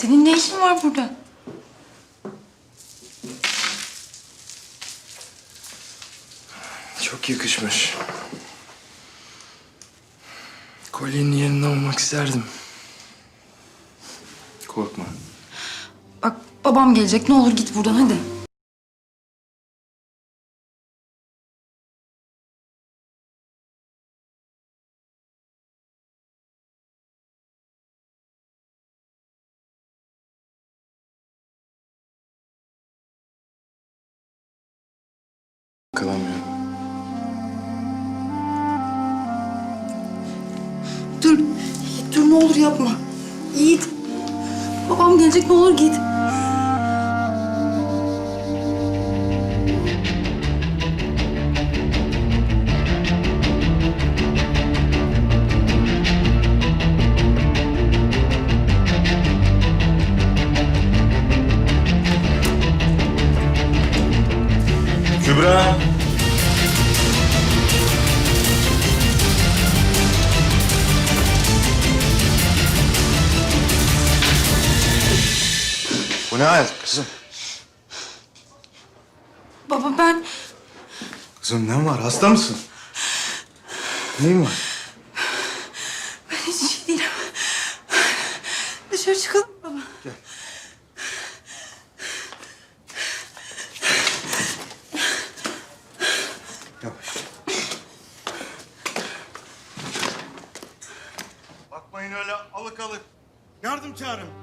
Senin ne işin var burada? Çok yakışmış. Kolyenin yerinde olmak isterdim. Korkma. Bak babam gelecek. Ne olur git buradan hadi. Kalamıyorum. Dur. Dur ne olur yapma. Yiğit. Babam gelecek ne olur git. Ne hal kızım? Baba ben Kızım ne var? Hasta mısın? Neyin var? ben hiç şey değilim. Dışarı çıkalım baba. Yavaş. Bakmayın öyle alık alık. Yardım çağırın.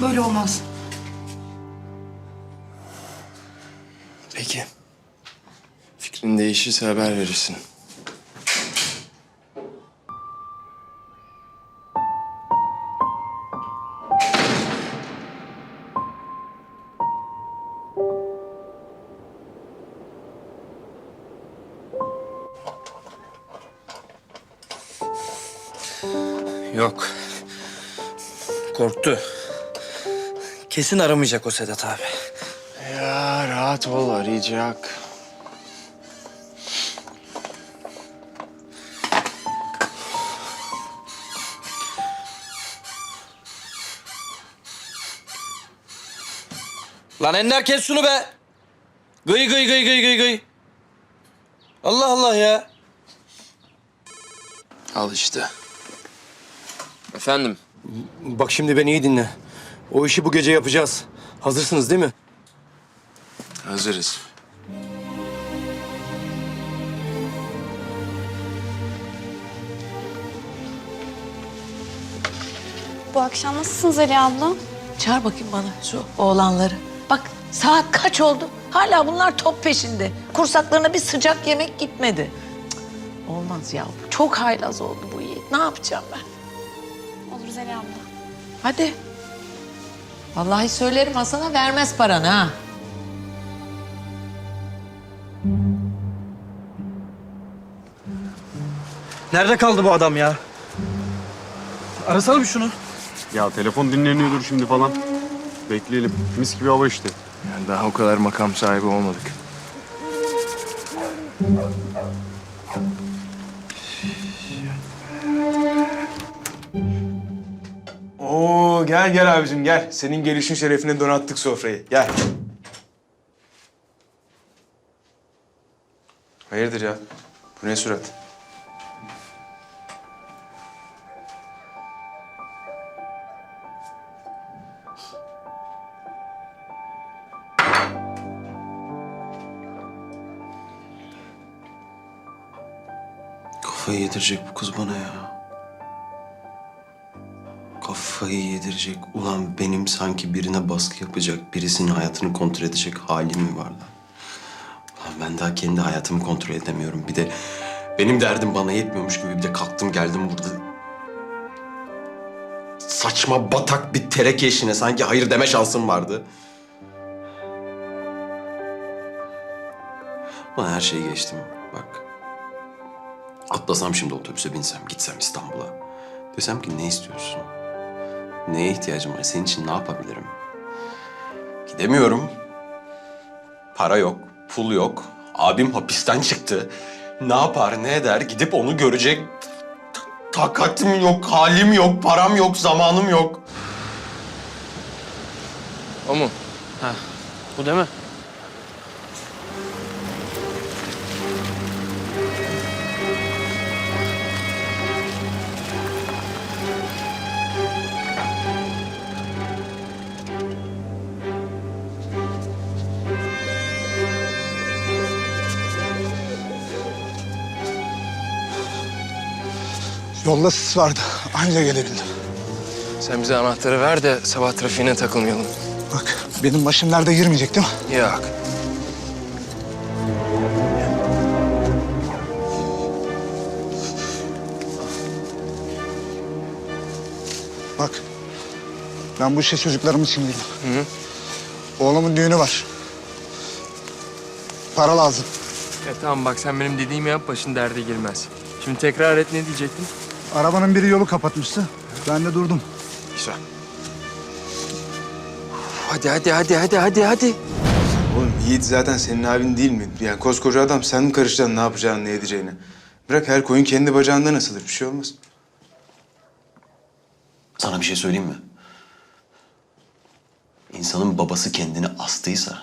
Böyle olmaz. Peki. Fikrin değişirse haber verirsin. Yok. Korktu. Kesin aramayacak o Sedat abi. Ya rahat ol arayacak. Lan Ender kes şunu be. Gıy gıy gıy gıy gıy gıy. Allah Allah ya. Al işte. Efendim? Bak şimdi beni iyi dinle. O işi bu gece yapacağız. Hazırsınız değil mi? Hazırız. Bu akşam nasılsınız Ali abla? Çağır bakayım bana şu oğlanları. Bak saat kaç oldu? Hala bunlar top peşinde. Kursaklarına bir sıcak yemek gitmedi. Cık, olmaz ya. Çok haylaz oldu bu yiğit. Ne yapacağım ben? Oluruz Ali abla. Hadi. Vallahi söylerim Hasan'a vermez paranı ha. Nerede kaldı bu adam ya? Arasana bir şunu. Ya telefon dinleniyordur şimdi falan. Bekleyelim. Mis gibi hava işte. Yani daha o kadar makam sahibi olmadık. Gel gel abicim gel. Senin gelişin şerefine donattık sofrayı. Gel. Hayırdır ya? Bu ne surat? Kafayı yedirecek bu kız bana ya. Kafayı yedirecek. Ulan benim sanki birine baskı yapacak, birisinin hayatını kontrol edecek halim mi var lan? Ulan ben daha kendi hayatımı kontrol edemiyorum. Bir de benim derdim bana yetmiyormuş gibi bir de kalktım geldim burada. Saçma batak bir tereke işine sanki hayır deme şansım vardı. Ulan her şeyi geçtim. Bak. Atlasam şimdi otobüse binsem, gitsem İstanbul'a. Desem ki ne istiyorsun? Neye ihtiyacım var? Senin için ne yapabilirim? Gidemiyorum. Para yok, pul yok. Abim hapisten çıktı. Ne yapar, ne eder? Gidip onu görecek takatim yok, halim yok, param yok, zamanım yok. O mu? Ha. Bu değil mi? Yolda sis vardı. Anca gelebildim. Sen bize anahtarı ver de sabah trafiğine takılmayalım. Bak benim başım nerede girmeyecek değil mi? Yok. Bak ben bu işe çocuklarım için girdim. Oğlumun düğünü var. Para lazım. E tamam bak sen benim dediğimi yap başın derde girmez. Şimdi tekrar et ne diyecektin? Arabanın biri yolu kapatmıştı. Ben de durdum. Güzel. Hadi hadi hadi hadi hadi hadi. Oğlum Yiğit zaten senin abin değil mi? Yani koskoca adam sen mi karışacaksın ne yapacağını ne edeceğini? Bırak her koyun kendi bacağından asılır. Bir şey olmaz. Sana bir şey söyleyeyim mi? İnsanın babası kendini astıysa...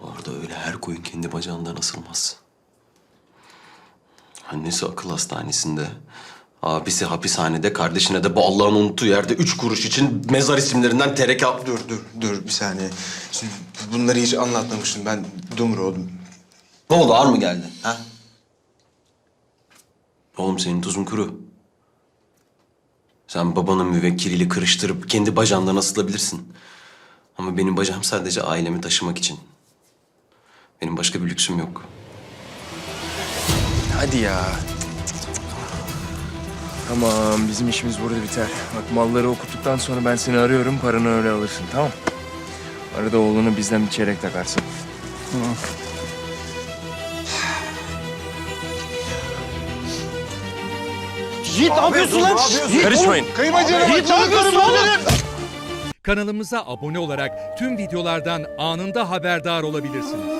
...orada öyle her koyun kendi bacağından asılmaz. Annesi akıl hastanesinde... ...abisi hapishanede, kardeşine de bu Allah'ın unuttuğu yerde... ...üç kuruş için mezar isimlerinden tereke... Dur dur dur bir saniye. Şimdi bunları hiç anlatmamıştım. Ben dumur oldum. Ne oldu ağır mı geldi? Ha? Oğlum senin tuzun kuru. Sen babanın müvekkiliyle kırıştırıp kendi bacağından asılabilirsin. Ama benim bacağım sadece ailemi taşımak için. Benim başka bir lüksüm yok. Hadi ya. Tamam bizim işimiz burada biter. Bak malları okuttuktan sonra ben seni arıyorum paranı öyle alırsın tamam Arada oğlunu bizden bir çeyrek takarsın. Yiğit ne yapıyorsun lan? Yiğit, Karışmayın. Yiğit ne yapıyorsun oğlum? Kanalımıza abone olarak tüm videolardan anında haberdar olabilirsiniz.